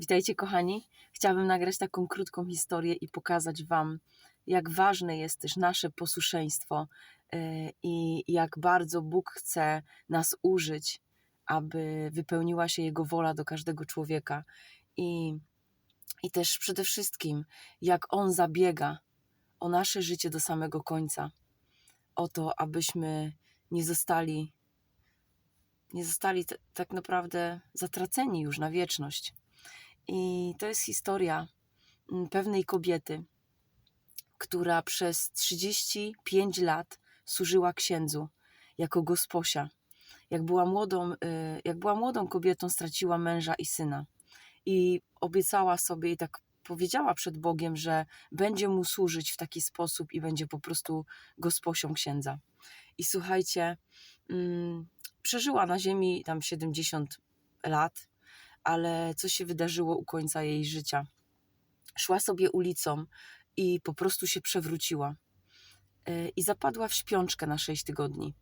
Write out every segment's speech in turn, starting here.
Witajcie, kochani. Chciałabym nagrać taką krótką historię i pokazać Wam, jak ważne jest też nasze posłuszeństwo yy, i jak bardzo Bóg chce nas użyć, aby wypełniła się Jego wola do każdego człowieka. I, i też przede wszystkim, jak On zabiega o nasze życie do samego końca, o to, abyśmy nie zostali nie zostali tak naprawdę zatraceni już na wieczność. I to jest historia mm, pewnej kobiety, która przez 35 lat służyła księdzu jako gosposia. Jak była młodą, y, jak była młodą kobietą, straciła męża i syna. I obiecała sobie i tak powiedziała przed Bogiem, że będzie mu służyć w taki sposób i będzie po prostu gosposią księdza. I słuchajcie, mm, przeżyła na ziemi tam 70 lat, ale co się wydarzyło u końca jej życia? Szła sobie ulicą i po prostu się przewróciła y, i zapadła w śpiączkę na 6 tygodni.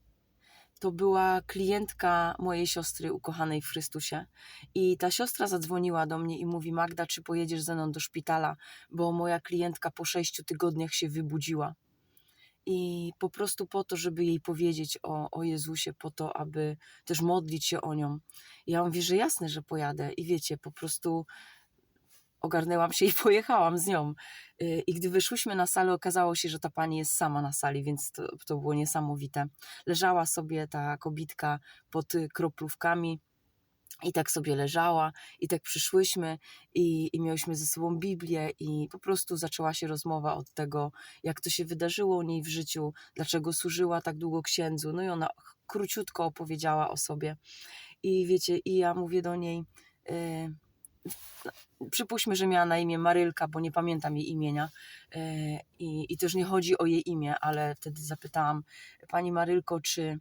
To była klientka mojej siostry ukochanej w Chrystusie. I ta siostra zadzwoniła do mnie i mówi: Magda, czy pojedziesz ze mną do szpitala, bo moja klientka po sześciu tygodniach się wybudziła i po prostu po to, żeby jej powiedzieć o, o Jezusie, po to, aby też modlić się o nią. I ja mówię, że jasne, że pojadę. I wiecie, po prostu ogarnęłam się i pojechałam z nią. Y, I gdy wyszłyśmy na salę, okazało się, że ta pani jest sama na sali, więc to, to było niesamowite. Leżała sobie ta kobitka pod kroplówkami i tak sobie leżała, i tak przyszłyśmy, i, i miałyśmy ze sobą Biblię, i po prostu zaczęła się rozmowa od tego, jak to się wydarzyło u niej w życiu, dlaczego służyła tak długo księdzu. No i ona króciutko opowiedziała o sobie. I wiecie, i ja mówię do niej, yy, przypuśćmy, że miała na imię Marylka, bo nie pamiętam jej imienia yy, i, i też nie chodzi o jej imię, ale wtedy zapytałam pani Marylko, czy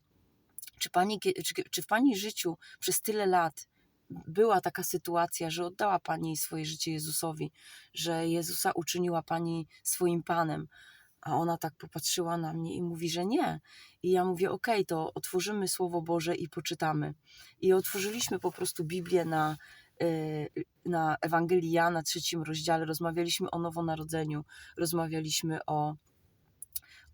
czy, pani, czy, czy w Pani życiu przez tyle lat była taka sytuacja, że oddała Pani swoje życie Jezusowi, że Jezusa uczyniła Pani swoim Panem? A ona tak popatrzyła na mnie i mówi, że nie. I ja mówię, okej, okay, to otworzymy Słowo Boże i poczytamy. I otworzyliśmy po prostu Biblię na, y, na Ewangelii Jana, trzecim rozdziale. Rozmawialiśmy o nowonarodzeniu, rozmawialiśmy o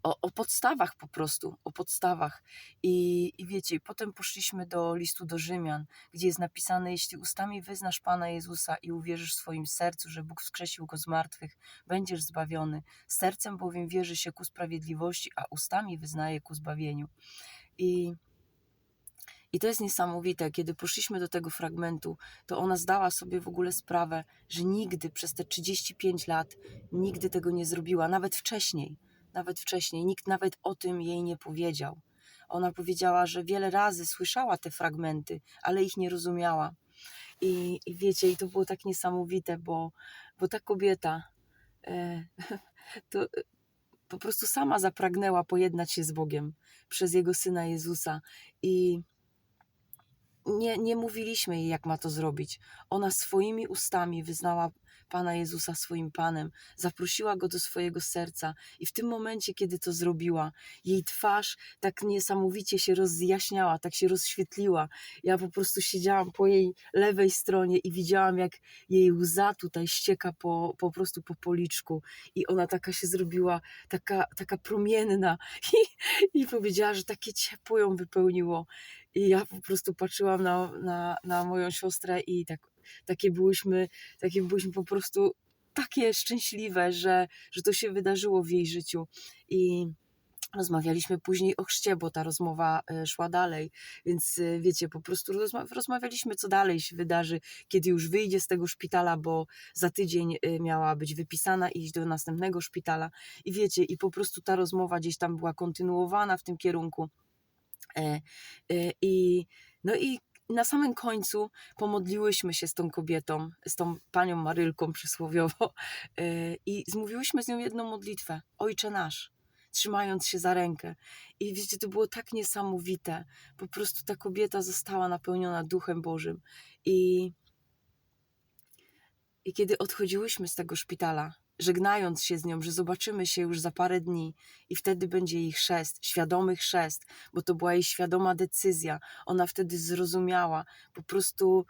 o, o podstawach po prostu, o podstawach. I, I wiecie, potem poszliśmy do listu do Rzymian, gdzie jest napisane: Jeśli ustami wyznasz Pana Jezusa i uwierzysz w swoim sercu, że Bóg wskrzesił go z martwych, będziesz zbawiony. Sercem bowiem wierzy się ku sprawiedliwości, a ustami wyznaje ku zbawieniu. I i to jest niesamowite, kiedy poszliśmy do tego fragmentu, to ona zdała sobie w ogóle sprawę, że nigdy przez te 35 lat nigdy tego nie zrobiła, nawet wcześniej nawet wcześniej. Nikt nawet o tym jej nie powiedział. Ona powiedziała, że wiele razy słyszała te fragmenty, ale ich nie rozumiała. I, i wiecie, i to było tak niesamowite, bo, bo ta kobieta e, to po prostu sama zapragnęła pojednać się z Bogiem przez Jego Syna Jezusa. I nie, nie mówiliśmy jej, jak ma to zrobić. Ona swoimi ustami wyznała Pana Jezusa swoim Panem, zaprosiła go do swojego serca i w tym momencie, kiedy to zrobiła, jej twarz tak niesamowicie się rozjaśniała, tak się rozświetliła. Ja po prostu siedziałam po jej lewej stronie i widziałam, jak jej łza tutaj ścieka po, po prostu po policzku i ona taka się zrobiła, taka, taka promienna i, i powiedziała, że takie ciepło ją wypełniło. I ja po prostu patrzyłam na, na, na moją siostrę i tak takie byłyśmy, takie byłyśmy po prostu takie szczęśliwe, że, że to się wydarzyło w jej życiu. I Rozmawialiśmy później o chrzcie, bo ta rozmowa e, szła dalej, więc e, wiecie, po prostu rozmawialiśmy, co dalej się wydarzy, kiedy już wyjdzie z tego szpitala, bo za tydzień e, miała być wypisana i iść do następnego szpitala. I wiecie, i po prostu ta rozmowa gdzieś tam była kontynuowana w tym kierunku. I no i na samym końcu pomodliłyśmy się z tą kobietą, z tą panią Marylką przysłowiowo e, i zmówiłyśmy z nią jedną modlitwę. Ojcze nasz, trzymając się za rękę. I wiecie, to było tak niesamowite. Po prostu ta kobieta została napełniona Duchem Bożym. I, i kiedy odchodziłyśmy z tego szpitala, żegnając się z nią, że zobaczymy się już za parę dni i wtedy będzie jej chrzest, świadomy chrzest, bo to była jej świadoma decyzja. Ona wtedy zrozumiała, po prostu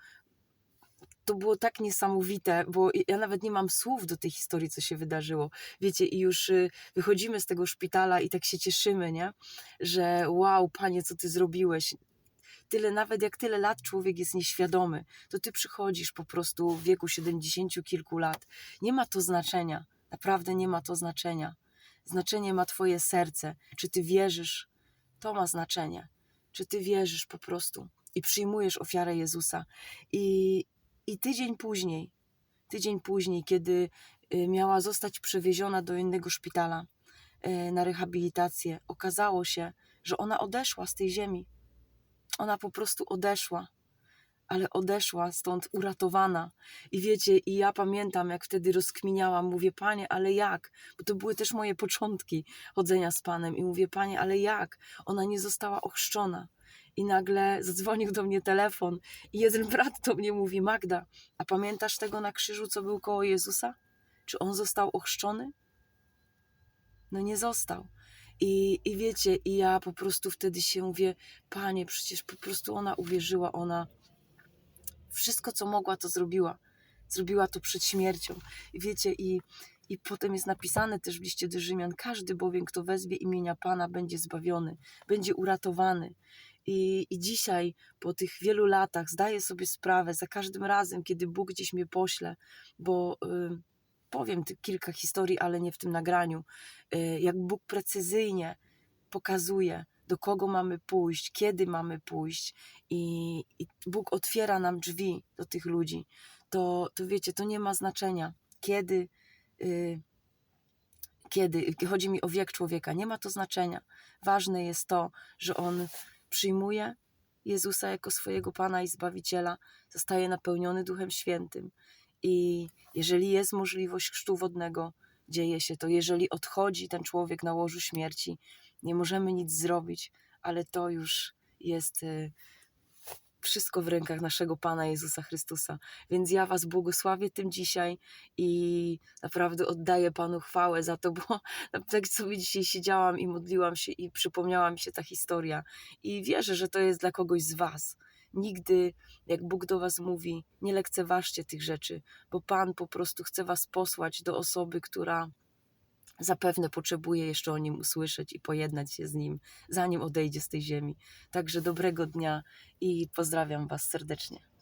to było tak niesamowite, bo ja nawet nie mam słów do tej historii, co się wydarzyło. Wiecie, i już y, wychodzimy z tego szpitala i tak się cieszymy, nie? Że wow, panie, co ty zrobiłeś? Tyle, nawet jak tyle lat człowiek jest nieświadomy, to ty przychodzisz po prostu w wieku 70 kilku lat. Nie ma to znaczenia. Naprawdę nie ma to znaczenia. Znaczenie ma twoje serce. Czy ty wierzysz? To ma znaczenie. Czy ty wierzysz po prostu i przyjmujesz ofiarę Jezusa? I, i tydzień później, tydzień później, kiedy y, miała zostać przewieziona do innego szpitala y, na rehabilitację, okazało się, że ona odeszła z tej ziemi. Ona po prostu odeszła, ale odeszła stąd uratowana. I wiecie, i ja pamiętam, jak wtedy rozkminiałam, mówię, panie, ale jak? Bo to były też moje początki chodzenia z panem. I mówię, panie, ale jak? Ona nie została ochrzczona. I nagle zadzwonił do mnie telefon i jeden brat do mnie mówi, Magda, a pamiętasz tego na krzyżu, co był koło Jezusa? Czy on został ochrzczony? No nie został. I, I wiecie, i ja po prostu wtedy się mówię, panie, przecież po prostu ona uwierzyła, ona wszystko, co mogła, to zrobiła. Zrobiła to przed śmiercią. I wiecie, i, i potem jest napisane też w liście do Rzymian, każdy bowiem, kto wezwie imienia Pana, będzie zbawiony, będzie uratowany. I, I dzisiaj, po tych wielu latach, zdaję sobie sprawę za każdym razem, kiedy Bóg gdzieś mnie pośle, bo y, powiem ty kilka historii, ale nie w tym nagraniu, y, jak Bóg precyzyjnie pokazuje, do kogo mamy pójść, kiedy mamy pójść, i, i Bóg otwiera nam drzwi do tych ludzi, to, to wiecie, to nie ma znaczenia, kiedy. Y, kiedy chodzi mi o wiek człowieka, nie ma to znaczenia. Ważne jest to, że on przyjmuje Jezusa jako swojego Pana i Zbawiciela, zostaje napełniony Duchem Świętym. I jeżeli jest możliwość chrztu wodnego, dzieje się to. Jeżeli odchodzi ten człowiek na łożu śmierci, nie możemy nic zrobić, ale to już jest y, wszystko w rękach naszego Pana Jezusa Chrystusa. Więc ja Was błogosławię tym dzisiaj i naprawdę oddaję Panu chwałę za to, bo tak sobie dzisiaj siedziałam i modliłam się i przypomniała mi się ta historia. I wierzę, że to jest dla kogoś z Was. Nigdy, jak Bóg do Was mówi, nie lekceważcie tych rzeczy, bo Pan po prostu chce Was posłać do osoby, która zapewne potrzebuje jeszcze o nim usłyszeć i pojednać się z nim, zanim odejdzie z tej ziemi. Także dobrego dnia i pozdrawiam Was serdecznie.